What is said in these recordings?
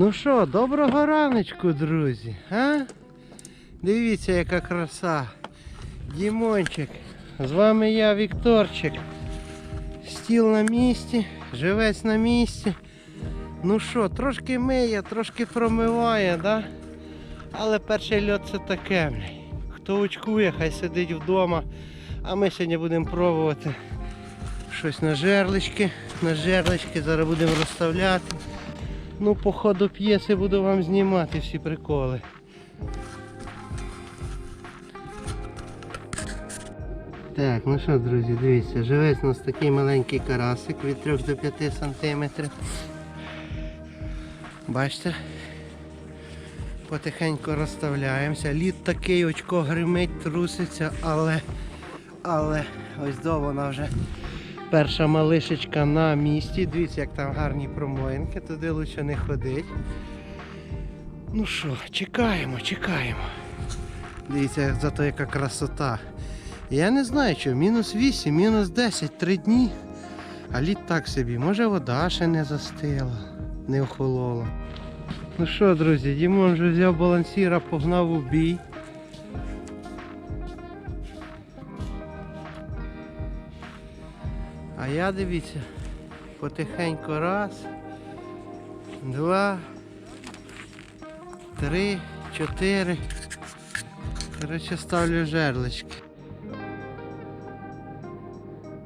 Ну що, доброго раночку, друзі. А? Дивіться, яка краса. Дімончик. З вами я, Вікторчик. Стіл на місці, живець на місці. Ну що, трошки миє, трошки промиває, да? Але перший льот це таке. Хто очкує, хай сидить вдома. А ми сьогодні будемо пробувати щось на жерлички. На жерлички зараз будемо розставляти. Ну, по ходу п'єси буду вам знімати всі приколи. Так, ну що, друзі, дивіться, живець у нас такий маленький карасик від 3 до 5 сантиметрів. Бачите? Потихеньку розставляємося. Лід такий, очко гримить, труситься, але, але ось до вона вже перша малишечка на місці. Дивіться, як там гарні промоїнки, туди лучше не ходить. Ну що, чекаємо, чекаємо. Дивіться, зато яка красота. Я не знаю, що мінус 8, мінус 10, 3 дні. А лід так собі. Може вода ще не застила, не охолола. Ну що, друзі, Дімон вже взяв балансіра, погнав у бій. А я дивіться, потихеньку раз, два, три, чотири. Коротше, ставлю жерлички.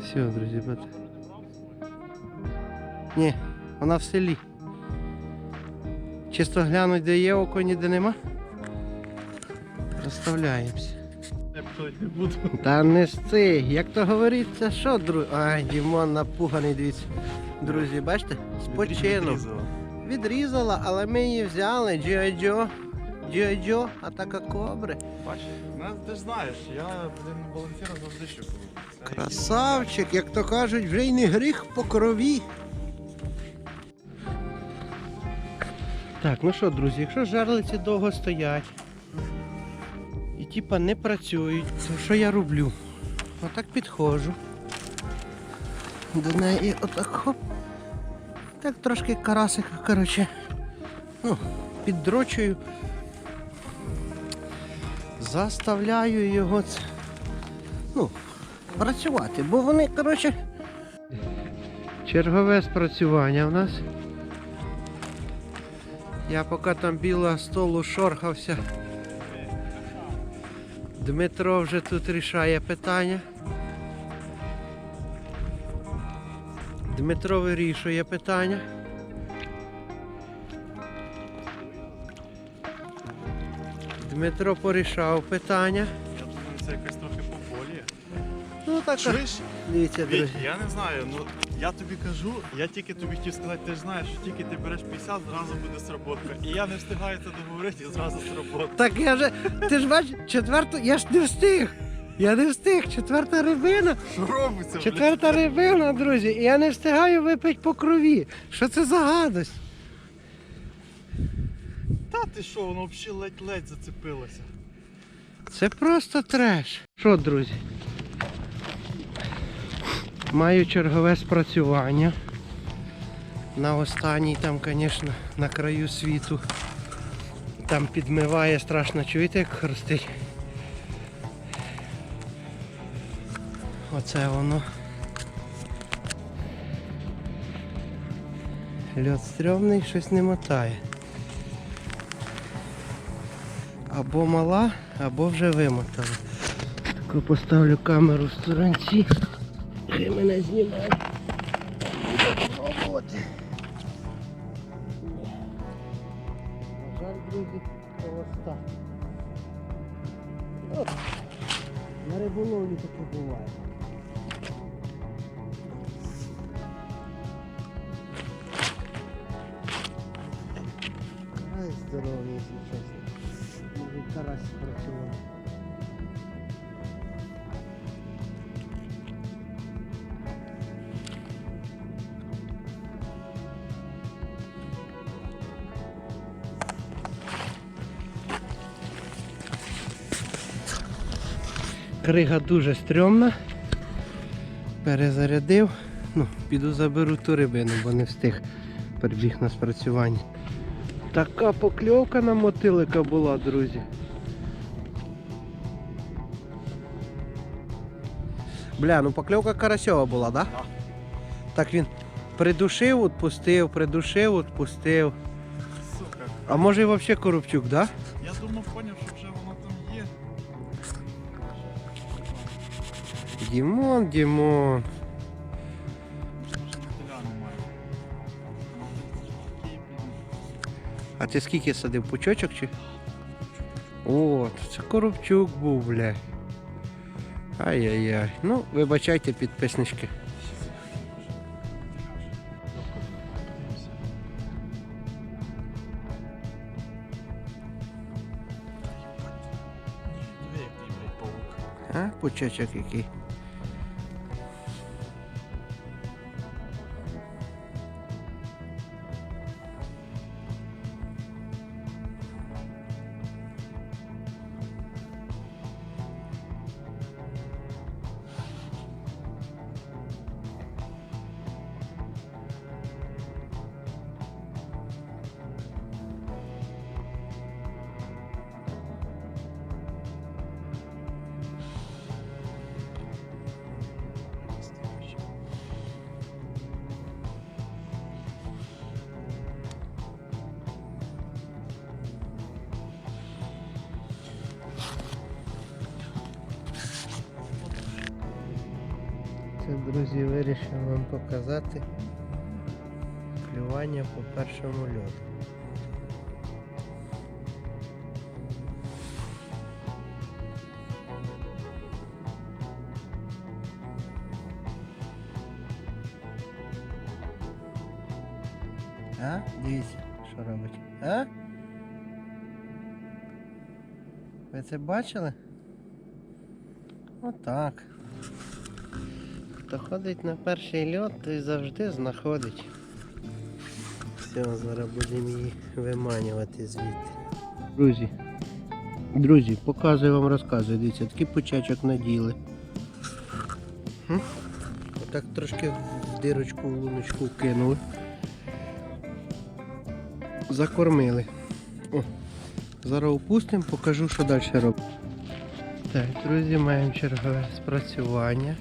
Все, друзі, бат. Ні, вона в селі. Чисто глянуть, де є око, ніде нема. Розставляємося. Не буду. Та не стиг. Як то говориться, що, друзі? Ай, Дімон напуганий, дивіться. Друзі, бачите? Спочинув. Відрізала, але ми її взяли. G.I. Joe, атака кобри. Бачиш, ну, ти ж знаєш, я блин, балансіра завжди щупаю. Це Красавчик, як то кажуть, вже й не гріх по крові. Так, ну що, друзі, якщо жарлиці довго стоять типа не працюють, то що я роблю? Отак підходжу. До неї отак хоп. Так трошки карасика, коротше. Ну, піддрочую. Заставляю його. Ну, працювати, бо вони, коротше. Чергове спрацювання в нас. Я поки там біла столу шорхався. Дмитро вже тут рішає питання. Дмитро вирішує питання. Дмитро порішав питання. Я думаю, це якось трохи. Ну так, Чуєш? дивіться, Віть, друзі. я не знаю, ну я тобі кажу, я тільки тобі хотів сказати, ти ж знаєш, що тільки ти береш 50, зразу буде сработка. І я не встигаю це договорити, і зразу сработка. Так я же, ти ж бачиш, четверту, я ж не встиг. Я не встиг, четверта рибина. Що робиться? блядь? Четверта рибина, друзі, і я не встигаю випити по крові. Що це за гадость? Та ти що, воно взагалі ледь-ледь зацепилося. Це просто треш. Що, друзі? Маю чергове спрацювання. На останній там, звісно, на краю світу. Там підмиває страшно, чуєте, як хрустить? Оце воно. Льот стрьомний, щось не мотає. Або мала, або вже вимотала. Тако поставлю камеру в сторонці. Хай мене знімає. Пробувати. На жаль, друзі, холоста. От, На риболовлі таке буває. Ай, здоровий, якщо чесно. Може карась працював. Крига дуже стрьомна. Перезарядив. Ну, піду заберу ту рибину, бо не встиг прибіг на спрацювання. Така покльовка на мотилика була, друзі. Бля, ну покльовка карасьова була, да? Да. Так він придушив, відпустив, придушив, відпустив. Сука. А може і взагалі коробчук, да? Я думав, поняв, що вже воно там є. Такий, блін, А ти скільки садив? Пучочок чи? О, це коробчук був, бля. Ай-яй-яй. Ну, вибачайте, підписнички. А, пучочок який. Друзі, вирішив вам показати клювання по першому льоду. А? Дивіться, що робить. А? Ви це бачили? Отак. Хто ходить на перший льот, той завжди знаходить. Все, зараз будемо її виманювати звідти. Друзі, друзі, показую вам розказую. Дивіться, такий почачок наділи. Хм? Отак трошки в дирочку, в луночку кинули. Закормили. О, зараз опустимо, покажу, що далі робити. Так, друзі, маємо чергове спрацювання.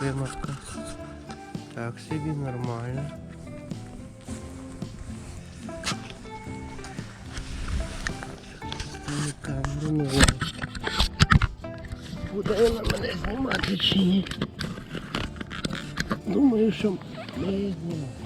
Вимотка. Так, собі нормально. Ставлю камеру, не знаю. Буде вона мене знімати чи ні. Думаю, що ми її знімемо.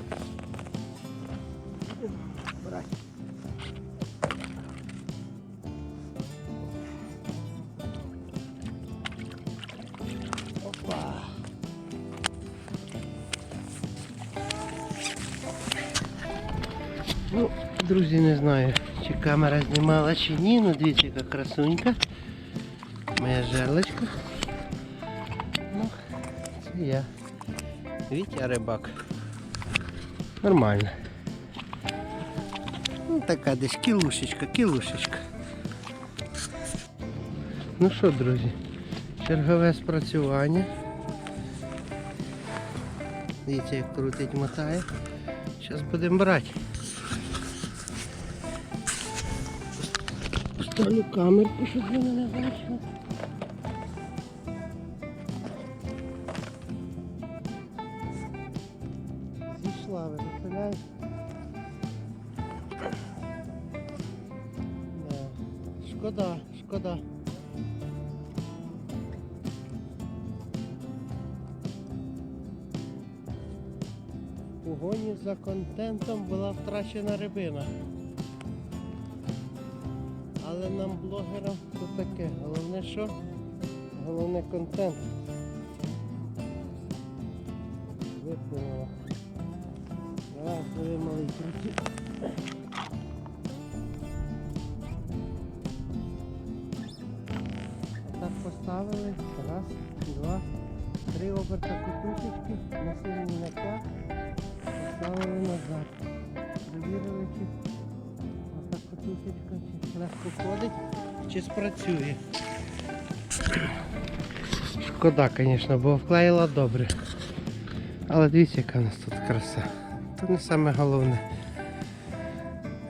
Друзі, не знаю, чи камера знімала чи ні, ну дивіться, яка красунька. Моя жерлочка. Ну, це я. Вітя рибак. Нормально. Ну така десь кілушечка, кілушечка. Ну що, друзі, чергове спрацювання. Дивіться, як крутить мотає. Зараз будемо брати. Поставлю камерку, щоб ви мене бачили. Зійшла, ви представляєте? Да. Шкода, шкода. В погоні за контентом була втрачена рибина. Але нам, блогерам, то таке. Головне що? Головне контент. Виплинула. Давай, пливи малий крути. Отак поставили. Раз, два, три оберта кутушечки, насилені на тяг, поставили назад. Провірили, чи кутушечка чи легко ходить, чи спрацює. Шкода, звісно, бо вклеїла добре. Але дивіться, яка у нас тут краса. Це не саме головне.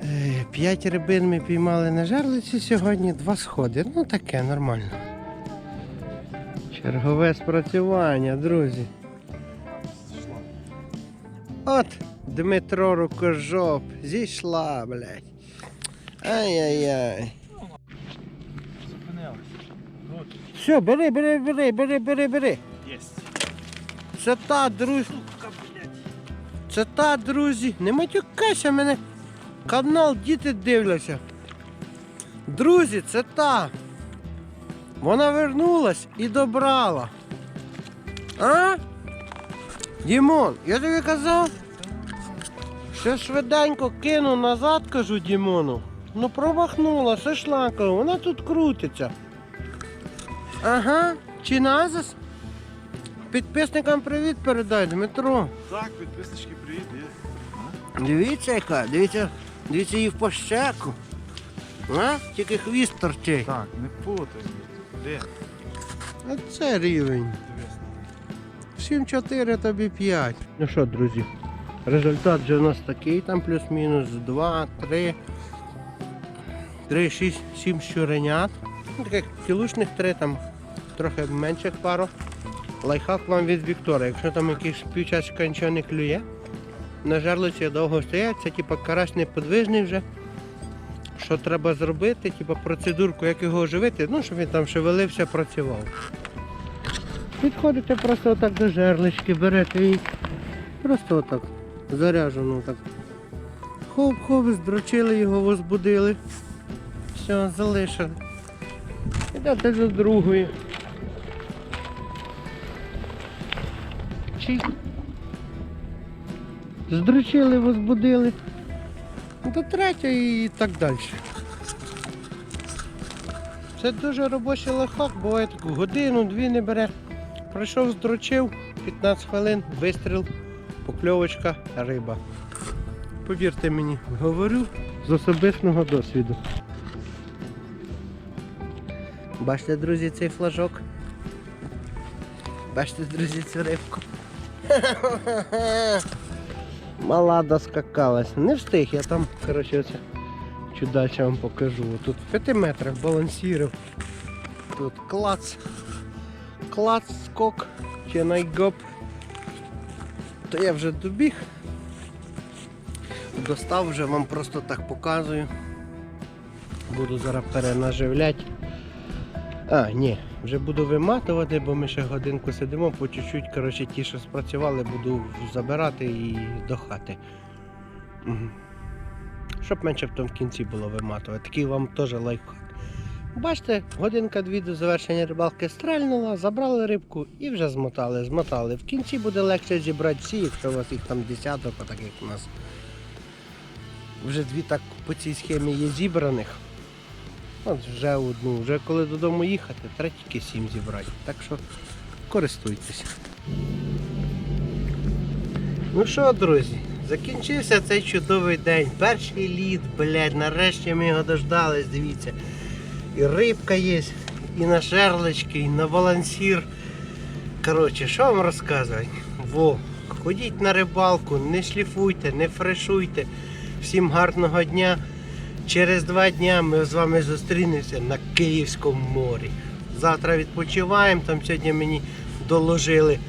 Е, П'ять рибин ми піймали на жерлиці сьогодні, два сходи. Ну таке нормально. Чергове спрацювання, друзі. От Дмитро Рукожоп зійшла, блядь. Ай-яй-яй. Все, бери, бери, бери, бери, бери, бери. єсть. Це та, друзі. Це та, друзі. Не матюкайся мене. Канал діти дивляться. Друзі, це та. Вона вернулась і добрала. А? Дімон, я тобі казав. Ще швиденько кину назад, кажу Дімону. Ну промахнула, все шлакало, вона тут крутиться. Ага, чи назас? Підписникам привіт передай, Дмитро. Так, підписнички, привіт. є. Дивіться яка, дивіться, дивіться її в пощеку. А? Тільки хвіст торчить. Так, не путай. Де? А це рівень. Дивись. 7-4 тобі 5. Ну що, друзі, результат вже у нас такий, там плюс-мінус 2, 3, 3, 6, 7 щуренят. Таких кілушних 3, там трохи менших пару. Лайфхак вам від Віктора. Якщо там якийсь півчасика нічого клює, на жерлиці довго стоять, це типу карась неподвижний вже. Що треба зробити, типу процедурку, як його оживити, ну, щоб він там шевелився, працював. Підходите просто отак до жерлички, берете і просто отак заряжено так. Хоп-хоп, здрочили його, возбудили. Все, залишили. Ідете до другої. Чик. Здрочили, возбудили. До третьої і так далі. Це дуже робочий лайфхак, буває таку годину-дві не бере. Прийшов, здрочив, 15 хвилин, вистріл, покльовочка, риба. Повірте мені, говорю з особистого досвіду. Бачите, друзі, цей флажок. Бачите, друзі, цю рибку. Мала доскакалась. Не встиг, я там, коротше, оце чуть далі вам покажу. Тут в 5 метрах балансірів. Тут клац. Клац, скок, чи найгоп. То я вже добіг. Достав вже вам просто так показую. Буду зараз перенаживляти. А, ні, вже буду виматувати, бо ми ще годинку сидимо, по чуть-чуть, коротше, ті, що спрацювали, буду забирати і до хати. Мгм. Щоб менше потім в кінці було виматувати. Такий вам теж лайфхак. Бачите, годинка-дві до завершення рибалки стрельнула, забрали рибку і вже змотали, змотали. В кінці буде легше зібрати всі, якщо у вас їх там десяток, отак у нас. Вже дві так по цій схемі є зібраних. От вже одну, вже коли додому їхати, треба сім зібрати. Так що користуйтесь. Ну що, друзі, закінчився цей чудовий день. Перший лід, блядь, нарешті ми його дождались, дивіться. І рибка є, і на жерлички, і на балансір. Коротше, що вам розказувати? Во, ходіть на рибалку, не шліфуйте, не фрешуйте. Всім гарного дня. Через два дня ми з вами зустрінемося на Київському морі. Завтра відпочиваємо, там сьогодні мені доложили.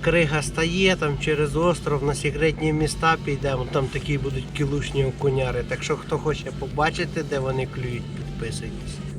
Крига стає там через остров на секретні міста підемо, там такі будуть кілушні окуняри. Так що хто хоче побачити, де вони клюють, підписуйтесь.